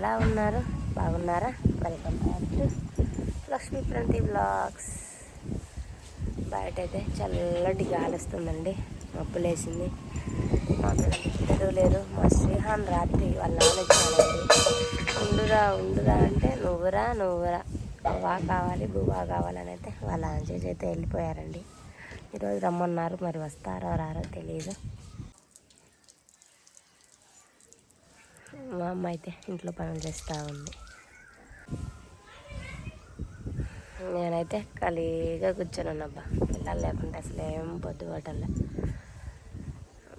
ఎలా ఉన్నారు? బాగున్నారా? Welcome back to Lakshmi Pranthi vlogs బయట అయితే చల్లటి గాలి వస్తుందండి. మబ్బులేసింది మా పిల్లలు లేదు మా శ్రీహాన్ రాత్రి వాళ్ళ నాన్న ఉండురా ఉండురా అంటే నువ్వురా నువ్వురా. బువా కావాలి బువా కావాలని అయితే వాళ్ళ నాన్న అయితే వెళ్ళిపోయారండి. ఈరోజు రమ్మన్నారు. మరి వస్తారో రారో తెలియదు మా అమ్మ అయితే ఇంట్లో పనులు చేస్తూ ఉంది. నేనైతే ఖాళీగా కూర్చొని ఉన్నబ్బా పిల్లలు లేకుంటే అసలు ఏం పొద్దు పట్టలే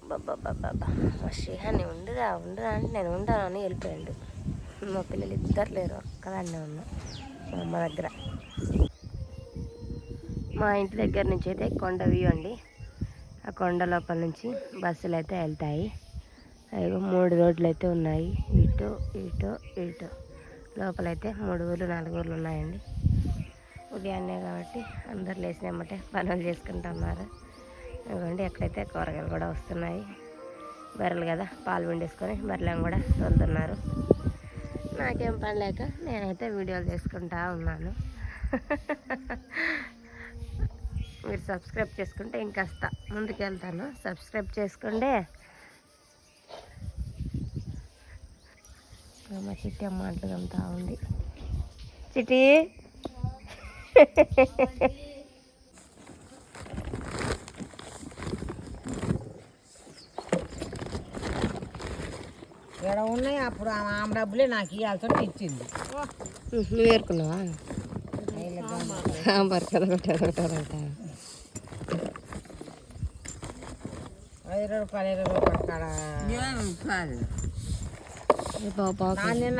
బాబా మా శ్రీహాన్ని ఉండురా ఉండురా అంటే నేను ఉంటాను అని వెళ్ళిపోయాడు. మా పిల్లలు ఇద్దరు లేరు ఒక్కదాన్నే ఉన్నా. మా అమ్మ దగ్గర. మా ఇంటి దగ్గర నుంచి అయితే కొండ వ్యూ అండి. ఆ కొండ లోపల నుంచి బస్సులు అయితే వెళ్తాయి. అవి మూడు రోడ్లు అయితే ఉన్నాయి. ఇటు ఇటు ఇటు. లోపలైతే మూడు ఊర్లు నాలుగు ఊర్లు ఉన్నాయండి. ఉదయాన్నే కాబట్టి అందరు లేచినామంటే పనులు చేసుకుంటున్నారు ఇంకోండి ఎక్కడైతే కూరగాయలు కూడా వస్తున్నాయి. బర్రెలు కదా పాలు పిండేసుకొని బర్రెలను కూడా తోలుతున్నారు. నాకేం పని లేక నేనైతే వీడియోలు చేసుకుంటా ఉన్నాను. మీరు సబ్స్క్రైబ్ చేసుకుంటే ఇంకాస్త ముందుకెళ్తాను. సబ్స్క్రైబ్ చేసుకుంటే మా చిట్టి అమ్మ అంటుందంతా ఉంది. చిట్టి? ఇక్కడ ఉన్నాయి? అప్పుడు ఆమె ఆమె డబ్బులే నాకు ఇవ్వాల్సి ఇచ్చింది. నువ్వు ఏరుకున్నావా? బరకద కొట్టారు కొట్టారంట రూపాయలు ఇరవై రూపాయలు.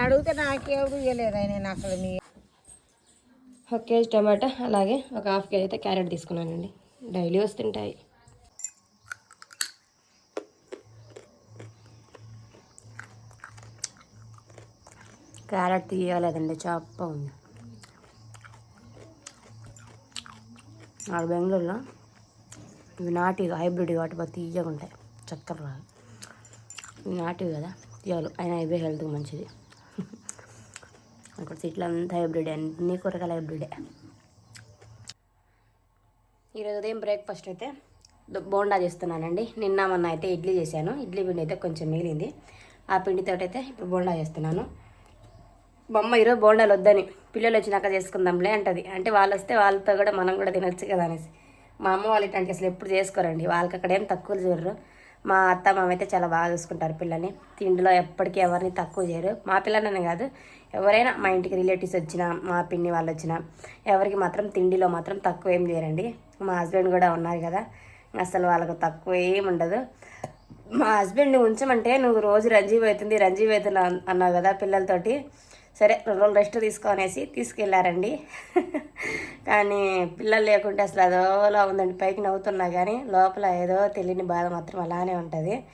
అడిగితే ఇవ్వలేదు నేను అసలు మీ ఒక కేజీ టమాటా అలాగే ఒక హాఫ్ కేజీ అయితే క్యారెట్ తీసుకున్నానండి. డైలీ వస్తుంటాయి క్యారెట్ తీయలేదండి చప్ప ఉంది. నాకు బెంగళూరులో ఇవి నాటివి హైబ్రిడ్ కాబట్టి బాగా తీయగా ఉంటాయి చక్కెర నాటివి కదా. తీయాలి అయినా ఇవే హెల్త్కి మంచిది. అక్కడ సీట్లు అంతా హైబ్రిడ్ అన్ని కూరగాయలు హైబ్రిడే. ఈరోజు ఉదయం బ్రేక్ఫాస్ట్ అయితే బోండా చేస్తున్నానండి. నిన్న మొన్న అయితే ఇడ్లీ చేశాను. ఇడ్లీ పిండి అయితే కొంచెం మిగిలింది. ఆ పిండితో అయితే ఇప్పుడు బోండా చేస్తున్నాను. బొమ్మ ఈరోజు బోండాలు వద్దని పిల్లలు వచ్చినాక చేసుకుందాంలే అంటది. అంటే వాళ్ళు వస్తే వాళ్ళతో కూడా మనం కూడా తినొచ్చు కదా అనేసి. మా అమ్మ వాళ్ళు ఇట్లాంటి అసలు ఎప్పుడు చేసుకోరండి. వాళ్ళకి అక్కడ ఏం తక్కువ చూడరు మా అత్త మామైతే చాలా బాగా చూసుకుంటారు పిల్లల్ని. తిండిలో ఎప్పటికీ ఎవరిని తక్కువ చేయరు. మా పిల్లలని కాదు ఎవరైనా మా ఇంటికి రిలేటివ్స్ వచ్చినా మా పిన్ని వాళ్ళు వచ్చినా ఎవరికి మాత్రం తిండిలో మాత్రం తక్కువ ఏం చేయరండి. మా హస్బెండ్ కూడా ఉన్నారు కదా అసలు వాళ్ళకు తక్కువ ఏం ఉండదు. మా హస్బెండ్ ఉంచమంటే నువ్వు రోజు రంజీవ్ అవుతుంది రంజీవ్ అవుతుంది అన్నావు కదా పిల్లలతోటి. సరే రెండు రోజులు రెస్ట్ తీసుకొనేసి తీసుకెళ్ళారండి కానీ పిల్లలు లేకుంటే అసలు అదోలా ఉందండి. పైకి నవ్వుతున్నా కానీ లోపల ఏదో తెలియని బాధ మాత్రం అలానే ఉంటుంది.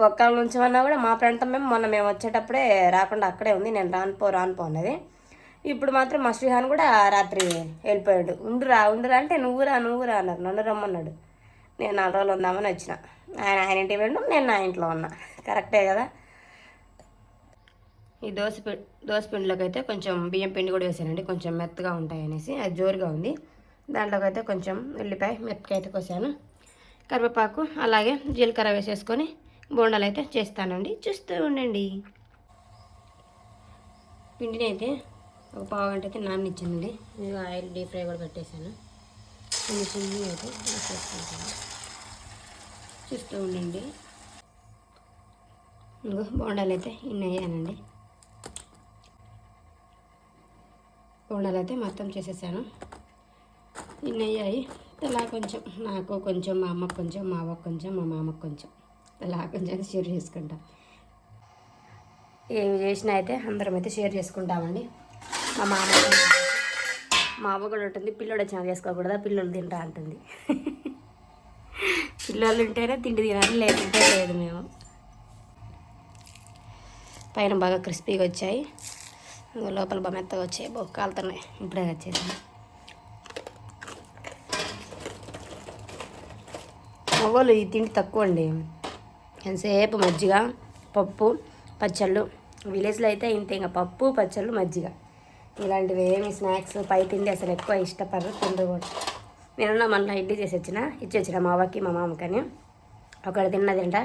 ఒక్కళ్ళ ఉంచమన్నా కూడా మా ప్రాంతం మేము మొన్న మేము వచ్చేటప్పుడే రాకుండా అక్కడే ఉంది. నేను రానుపో రానుపో అన్నది. ఇప్పుడు మాత్రం మా శ్రీహాన్ కూడా రాత్రి వెళ్ళిపోయాడు. ఉండురా ఉండురా అంటే నువ్వురా నువ్వురా అన్నారు. నన్ను రమ్మన్నాడు. నేను నాలుగు రోజులు ఉందామని వచ్చిన. ఆయన ఆయన ఇంటికి వెళ్ళడం నేను నా ఇంట్లో ఉన్నా. కరెక్టే కదా? ఈ దోశ పిండి దోశ పిండిలోకి అయితే కొంచెం బియ్యం పిండి కూడా వేసానండి. కొంచెం మెత్తగా ఉంటాయి అనేసి అది జోరుగా ఉంది. దాంట్లోకి అయితే కొంచెం ఉల్లిపాయ మెత్తగా అయితే కోసాను. కరివేపాకు అలాగే జీలకర్ర వేసేసుకొని బోండాలు అయితే చేస్తానండి. చూస్తూ ఉండండి. పిండిని అయితే ఒక పావు గంట అయితే నాననిచ్చానండి. ఆయిల్ డీప్ ఫ్రై కూడా పెట్టేశాను. చిన్న చిన్న అయితే వేసేసుకుంటాను. చూస్తూ ఉండండి. ఇంకో బోండాలు అయితే ఇన్ని అయ్యానండి బోండాలు అయితే మొత్తం చేసేసాను. ఇన్ని అయ్యాయి ఇలా కొంచెం నాకు కొంచెం మా అమ్మకు కొంచెం మా అవ్వకు కొంచెం మా మామకు కొంచెం. అలా కొంచెం షేర్ చేసుకుంటాం. ఏమి చేసినా అయితే అందరం అయితే షేర్ చేసుకుంటామండి. మా మామ మా అవ్వ కూడా ఉంటుంది. పిల్లోడు వచ్చినా చేసుకోకూడదా? పిల్లలు తింటా అంటుంది. పిల్లలు ఉంటేనే తిండి తినాలి లేకుంటే లేదు మేము. పైన బాగా క్రిస్పీగా వచ్చాయి. లోపల బొమ్మెత్తగా వచ్చాయి. బాగా కాలుతున్నాయి. ఇప్పుడే వచ్చేసి మగవాళ్ళు ఈ తిండి తక్కువ అండి. ఎంతసేపు మజ్జిగ పప్పు పచ్చళ్ళు. విలేజ్లో అయితే ఇంత ఇంకా పప్పు పచ్చళ్ళు మజ్జిగ. ఇలాంటివి ఏమి స్నాక్స్ పై తిండి అసలు ఎక్కువ ఇష్టపడరు తిండ్రు కూడా. నేను మళ్ళీ ఇడ్లీ చేసి వచ్చిన ఇచ్చి వచ్చిన మా అవ్వకి మా మామకని. ఒకటి తిన్నదంట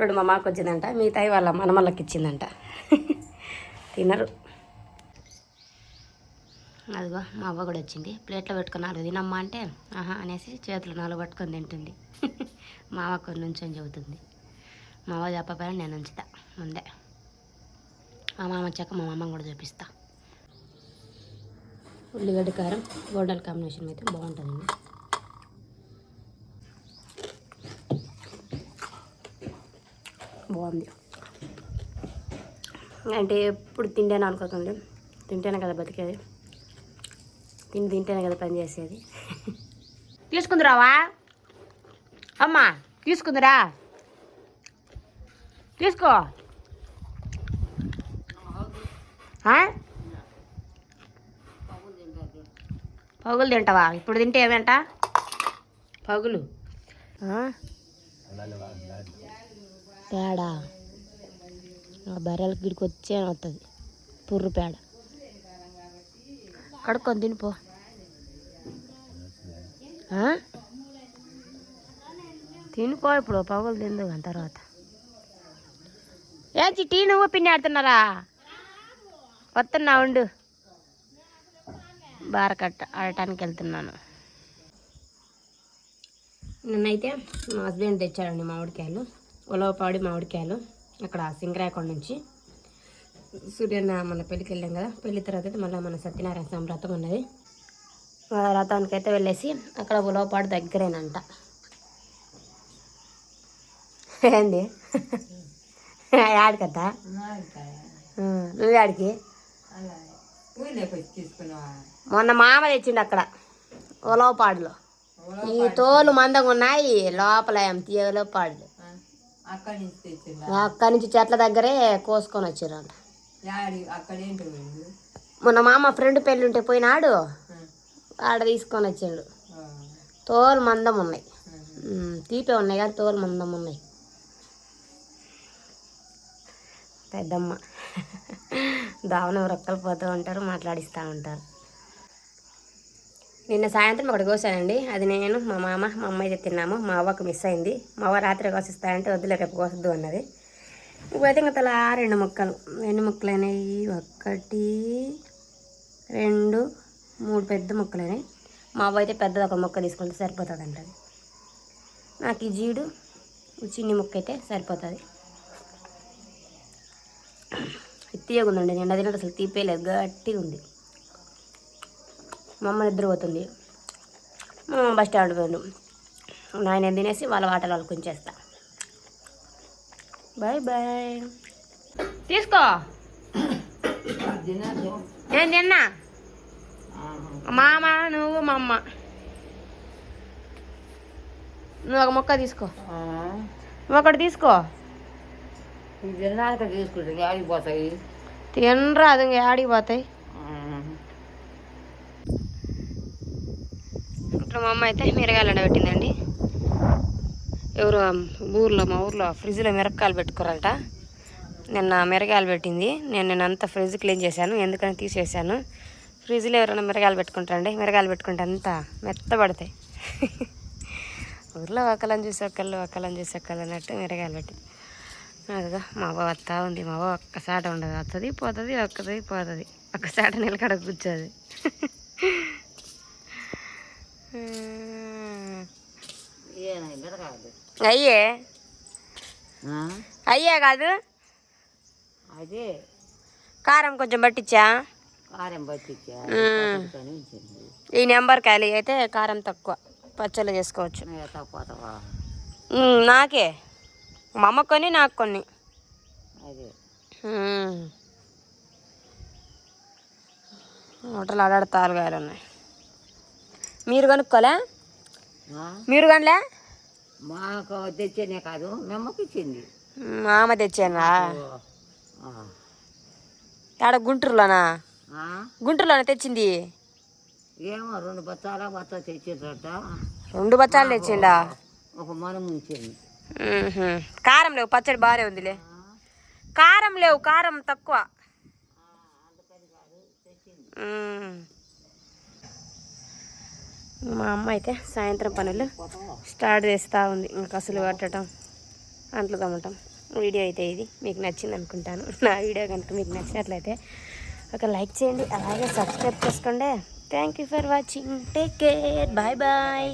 రెండు మా మాకు వచ్చిందంట మిగతాయి వాళ్ళ మనమల్లకి ఇచ్చిందంట. తినరు. అదిగో మా అవ్వ కూడా వచ్చింది. ప్లేట్లో పెట్టుకుని నాలుగు తినమ్మా అంటే ఆహా అనేసి చేతులు నాలుగు పట్టుకొని తింటుంది. మా అవ్వ కొన్ని నుంచొని చెబుతుంది. మా అవ్వ చెప్పపోయినా నేను ఉంచుతా. ముందే. మా మామ వచ్చాక మా మామ కూడా చూపిస్తా. ఉల్లిగడ్డ కారం గోడల కాంబినేషన్ అయితే బాగుంటుందండి. బాగుంది. అంటే ఎప్పుడు తింటేనే అనుకోకండి తింటేనే కదా బతికేది. నేను తింటేనే కదా పని చేసేది. తీసుకుందిరావా? అమ్మా తీసుకుందిరా. తీసుకో. ఆ? పగులు తింటావా? ఇప్పుడు తింటే ఏమంట? పగులు. పేడ? బర్రెల గిడికి వచ్చే వస్తుంది పుర్రు పేడ. కడుక్కొని తినిపో. తినుకో తినిపో ఇప్పుడు పగులు తిందు కానీ తర్వాత. ఏ చిట్టి నువ్వు పిన్ని ఆడుతున్నారా? వస్తున్నా ఉండు. బారకట్ట ఆడటానికి వెళ్తున్నాను. నిన్నైతే మా హస్బెండ్ తెచ్చాడండి మామిడికాయలు ఉలవపాడి మామిడికాయలు అక్కడ సింగరాయకొండ నుంచి. సూర్యన్న మన పెళ్ళికి వెళ్ళాం కదా పెళ్ళి తర్వాత అయితే మళ్ళీ మన సత్యనారాయణ స్వామి వ్రతం ఉన్నది. రథానికి అయితే వెళ్ళేసి అక్కడ ఉలవపాడు దగ్గరేనంట. ఏంది? ఆడికత్తా నువ్వు ఆడికి మొన్న మామ తెచ్చిండు అక్కడ ఉలవపాడులో. ఈ తోలు మందంగా ఉన్నాయి లోపల ఏం నుంచి తెచ్చిందా అక్కడి నుంచి చెట్ల దగ్గరే కోసుకొని వచ్చారంట మొన్న మామ ఫ్రెండ్ పెళ్ళి ఉంటే పోయినాడు ఆడ తీసుకొని వచ్చిండు. తోలు మందం ఉన్నాయి. తీపే ఉన్నాయి కానీ తోలు మందం ఉన్నాయి. పెద్దమ్మ. దావన రొక్కలు పోతూ ఉంటారు మాట్లాడిస్తూ ఉంటారు. నిన్న సాయంత్రం ఒకటి కోసానండి. అది నేను మా మామ మా అమ్మ అయితే తిన్నాము. మా అవ్వకు మిస్ అయింది. మా అవ్వ రాత్రి కోసిస్తానంటే వద్దులే రేపు కోసద్దు అన్నది. ఇప్పుడైతే ఇంకా తలా రెండు ముక్కలు. ఎన్ని ముక్కలు అయినాయి ఒకటి రెండు. మూడు పెద్ద ముక్కలు అయినాయి మా అవ్వ అయితే పెద్దది ఒక ముక్క తీసుకుంటే సరిపోతుంది అంటది నాకు ఈ జీడు ఈ చిన్ని ముక్క అయితే సరిపోతుంది. తీయగా ఉందండి నిన్న తినట్టు అసలు తీపేయలేదు గట్టిగా ఉంది. మా అమ్మ నిద్రపోతుంది మా అమ్మ బస్ స్టాండ్ పోయిండు. నాయన తినేసి వాళ్ళ వాటలు వాళ్ళకి ఉంచేస్తా బాయ్ బాయ్. తీసుకో. నేను తిన్నా? మామ నువ్వు మా అమ్మ నువ్వు ఒక ముక్క తీసుకో. నువ్వు ఒకటి తీసుకో. తిన్నాక తీసుకుంటే యాడికి పోతాయి? తినరా అది ఇంకా ఆడికి పోతాయి. ఇప్పుడు మా అమ్మ అయితే మిరగాయలు ఎండబెట్టిందండి ఎవరు ఊర్లో మా ఊర్లో ఫ్రిడ్జ్లో మిరపకాయలు పెట్టుకోరంట నిన్న మిరగాయలు పెట్టింది. నేను నేను అంతా ఫ్రిడ్జ్ క్లీన్ చేశాను ఎందుకని తీసేసాను. ఫ్రిడ్జ్లో ఎవరైనా మిరగాయలు పెట్టుకుంటారండి. మిరగాయలు పెట్టుకుంటే అంతా మెత్తబడతాయి. ఊర్లో ఒకళ్ళని చూసి ఒకళ్ళు ఒకళ్ళని చూసి ఒకళ్ళు అన్నట్టు మిరగాయలు పెట్టింది అదిగా మా అవ్వ వస్తా ఉంది. మా అవ్వ ఒక్కసాట ఉండదు. వస్తుంది పోతుంది ఒక్కది పోతుంది. ఒక్కసాట నిలకడ కూర్చోది. అయ్యే. అయ్యే కాదు. అదే. కారం కొంచెం పట్టించా ఈ నెంబర్ కాయలు అయితే కారం తక్కువ పచ్చళ్ళు చేసుకోవచ్చు. నాకే. మా అమ్మ కొన్ని నాకు కొన్ని. హోటల్ ఆడాడు కాయలు ఉన్నాయి. మీరు కొనుక్కోలే? మీరు కొనలే? మాకు తెచ్చేనే కాదు మెమ్మకి ఇచ్చింది. మామ తెచ్చానా. ఆడ గుంటూరులోనా? గుంటూరులోనే తెచ్చింది? ఏమో రెండు బత్తాల బత్త తెచ్చిండ్రట రెండు బచ్చాలు తెచ్చిండా? ఒక మనం ఉంచింది. కారం లేవు పచ్చడి బాగానే ఉందిలే. కారం లేవు కారం తక్కువ. మా అమ్మ అయితే సాయంత్రం పనులు స్టార్ట్ చేస్తూ ఉంది. ఇంకా కసులు పట్టడం అంట్లు తమ్మటం వీడియో అయితే ఇది. మీకు నచ్చింది అనుకుంటాను. నా వీడియో కనుక మీకు నచ్చినట్లయితే ఒక లైక్ చేయండి అలాగే సబ్స్క్రైబ్ చేసుకోండి. Thank you for watching take care bye bye